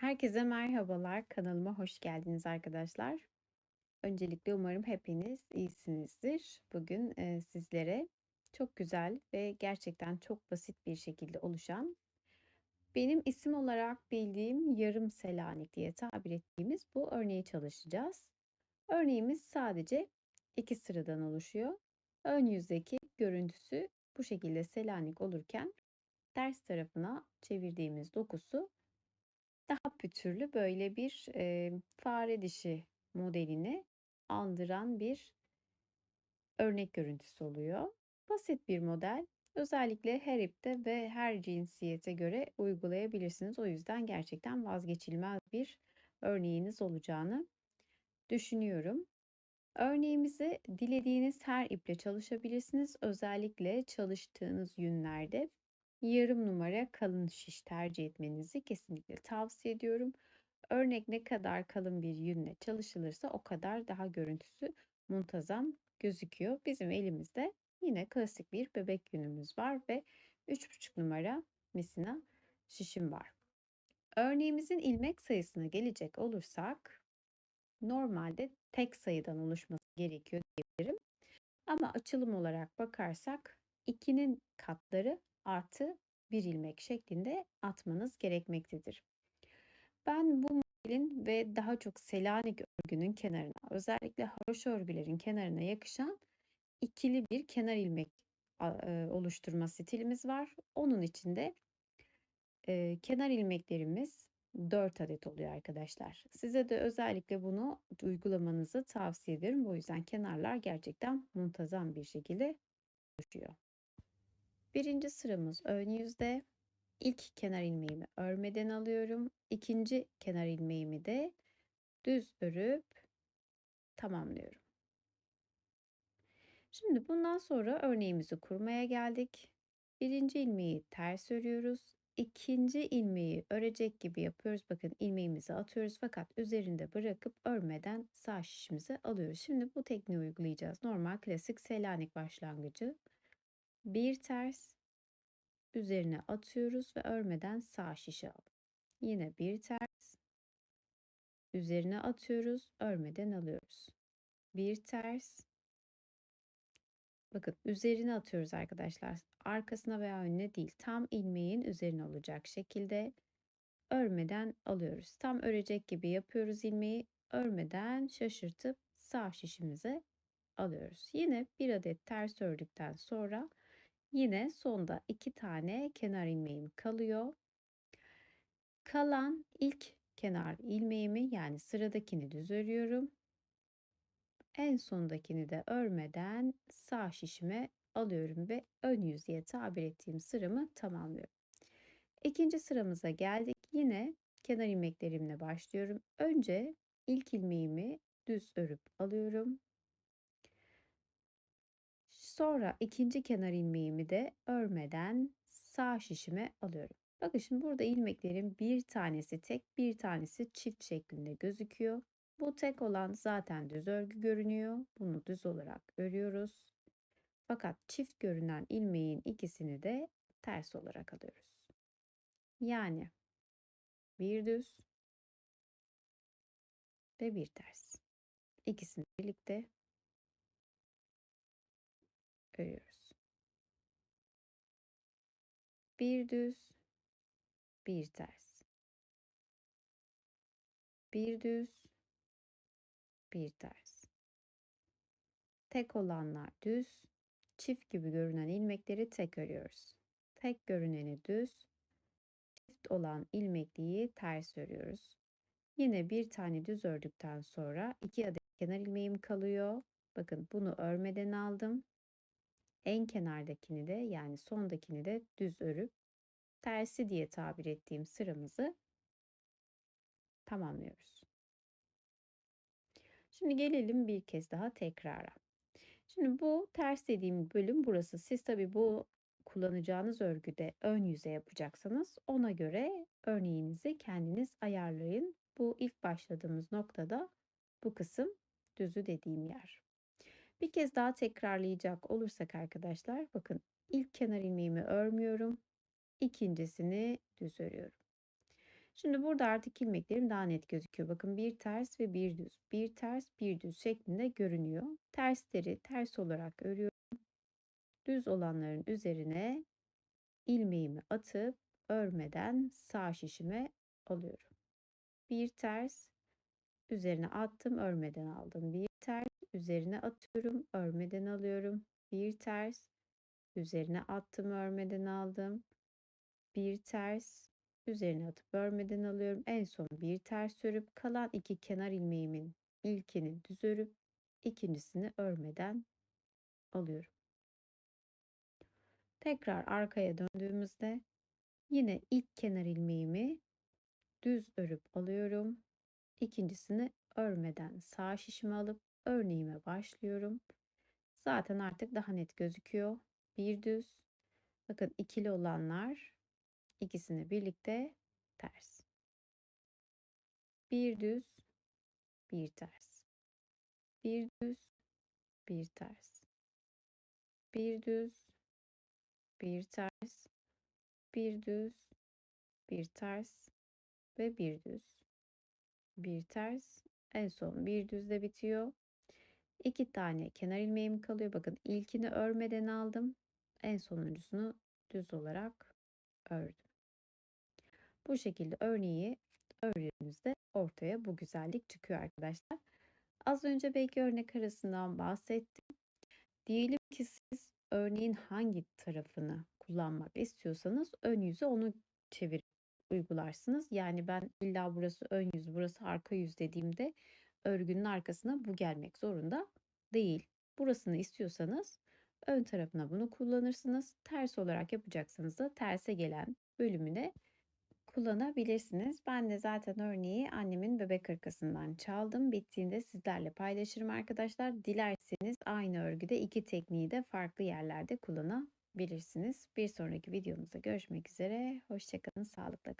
Herkese merhabalar. Kanalıma hoş geldiniz arkadaşlar. Öncelikle umarım hepiniz iyisinizdir. Bugün sizlere çok güzel ve gerçekten çok basit bir şekilde oluşan benim isim olarak bildiğim yarım Selanik diye tabir ettiğimiz bu örneği çalışacağız. Örneğimiz sadece iki sıradan oluşuyor. Ön yüzdeki görüntüsü bu şekilde Selanik olurken ters tarafına çevirdiğimiz dokusu daha pütürlü böyle bir e, fare dişi modelini andıran bir örnek görüntüsü oluyor. Basit bir model. Özellikle her ipte ve her cinsiyete göre uygulayabilirsiniz. O yüzden gerçekten vazgeçilmez bir örneğiniz olacağını düşünüyorum. Örneğimizi dilediğiniz her iple çalışabilirsiniz. Özellikle çalıştığınız yünlerde yarım numara kalın şiş tercih etmenizi kesinlikle tavsiye ediyorum. Örnek ne kadar kalın bir yünle çalışılırsa o kadar daha görüntüsü muntazam gözüküyor. Bizim elimizde yine klasik bir bebek yünümüz var ve 3,5 numara misina şişim var. Örneğimizin ilmek sayısına gelecek olursak normalde tek sayıdan oluşması gerekiyor diyebilirim. Ama açılım olarak bakarsak 2'nin katları artı bir ilmek şeklinde atmanız gerekmektedir. Ben bu modelin ve daha çok Selanik örgünün kenarına özellikle haroşa örgülerin kenarına yakışan ikili bir kenar ilmek oluşturma stilimiz var. Onun içinde e, kenar ilmeklerimiz 4 adet oluyor arkadaşlar. Size de özellikle bunu uygulamanızı tavsiye ederim. Bu yüzden kenarlar gerçekten muntazam bir şekilde oluşuyor. Birinci sıramız ön yüzde. İlk kenar ilmeğimi örmeden alıyorum. İkinci kenar ilmeğimi de düz örüp tamamlıyorum. Şimdi bundan sonra örneğimizi kurmaya geldik. Birinci ilmeği ters örüyoruz. İkinci ilmeği örecek gibi yapıyoruz. Bakın ilmeğimizi atıyoruz fakat üzerinde bırakıp örmeden sağ şişimizi alıyoruz. Şimdi bu tekniği uygulayacağız. Normal klasik Selanik başlangıcı. Bir ters üzerine atıyoruz ve örmeden sağ şişe al. Yine bir ters üzerine atıyoruz, örmeden alıyoruz. Bir ters Bakın üzerine atıyoruz arkadaşlar. Arkasına veya önüne değil. Tam ilmeğin üzerine olacak şekilde örmeden alıyoruz. Tam örecek gibi yapıyoruz ilmeği. Örmeden şaşırtıp sağ şişimize alıyoruz. Yine bir adet ters ördükten sonra yine sonda iki tane kenar ilmeğim kalıyor. Kalan ilk kenar ilmeğimi yani sıradakini düz örüyorum. En sondakini de örmeden sağ şişime alıyorum ve ön yüzeye tabir ettiğim sıramı tamamlıyorum. İkinci sıramıza geldik. Yine kenar ilmeklerimle başlıyorum. Önce ilk ilmeğimi düz örüp alıyorum. Sonra ikinci kenar ilmeğimi de örmeden sağ şişime alıyorum. Bakın şimdi burada ilmeklerin bir tanesi tek, bir tanesi çift şeklinde gözüküyor. Bu tek olan zaten düz örgü görünüyor. Bunu düz olarak örüyoruz. Fakat çift görünen ilmeğin ikisini de ters olarak alıyoruz. Yani bir düz ve bir ters. İkisini birlikte örüyoruz. Bir düz, bir ters. Bir düz, bir ters. Tek olanlar düz, çift gibi görünen ilmekleri tek örüyoruz. Tek görüneni düz, çift olan ilmekliği ters örüyoruz. Yine bir tane düz ördükten sonra iki adet kenar ilmeğim kalıyor. Bakın bunu örmeden aldım. En kenardakini de yani sondakini de düz örüp tersi diye tabir ettiğim sıramızı tamamlıyoruz. Şimdi gelelim bir kez daha tekrara. Şimdi bu ters dediğim bölüm burası. Siz tabi bu kullanacağınız örgüde ön yüze yapacaksanız ona göre örneğinizi kendiniz ayarlayın. Bu ilk başladığımız noktada bu kısım düzü dediğim yer. Bir kez daha tekrarlayacak olursak arkadaşlar bakın ilk kenar ilmeğimi örmüyorum. ikincisini düz örüyorum. Şimdi burada artık ilmeklerim daha net gözüküyor. Bakın bir ters ve bir düz. Bir ters, bir düz şeklinde görünüyor. Tersleri ters olarak örüyorum. Düz olanların üzerine ilmeğimi atıp örmeden sağ şişime alıyorum. Bir ters, üzerine attım, örmeden aldım. Bir ters, üzerine atıyorum, örmeden alıyorum. Bir ters, üzerine attım, örmeden aldım. Bir ters, üzerine atıp örmeden alıyorum. En son bir ters örüp kalan iki kenar ilmeğimin ilkini düz örüp ikincisini örmeden alıyorum. Tekrar arkaya döndüğümüzde yine ilk kenar ilmeğimi düz örüp alıyorum. İkincisini örmeden sağ şişime alıp örneğime başlıyorum. Zaten artık daha net gözüküyor. Bir düz. Bakın ikili olanlar ikisini birlikte ters. Bir düz, bir ters. Bir düz, bir ters. Bir düz, bir ters. Bir düz, bir ters ve bir düz. Bir ters, en son bir düzle bitiyor. İki tane kenar ilmeğim kalıyor. Bakın ilkini örmeden aldım. En sonuncusunu düz olarak ördüm. Bu şekilde örneği ördüğümüzde ortaya bu güzellik çıkıyor arkadaşlar. Az önce belki örnek arasından bahsettim. Diyelim ki siz örneğin hangi tarafını kullanmak istiyorsanız ön yüzü onu çevirip uygularsınız. Yani ben illa burası ön yüz, burası arka yüz dediğimde örgünün arkasına bu gelmek zorunda değil. Burasını istiyorsanız ön tarafına bunu kullanırsınız. Ters olarak yapacaksanız da terse gelen bölümüne kullanabilirsiniz. Ben de zaten örneği annemin bebek hırkasından çaldım. Bittiğinde sizlerle paylaşırım arkadaşlar. Dilerseniz aynı örgüde iki tekniği de farklı yerlerde kullanabilirsiniz. Bir sonraki videomuzda görüşmek üzere. Hoşçakalın, sağlıkla kalın.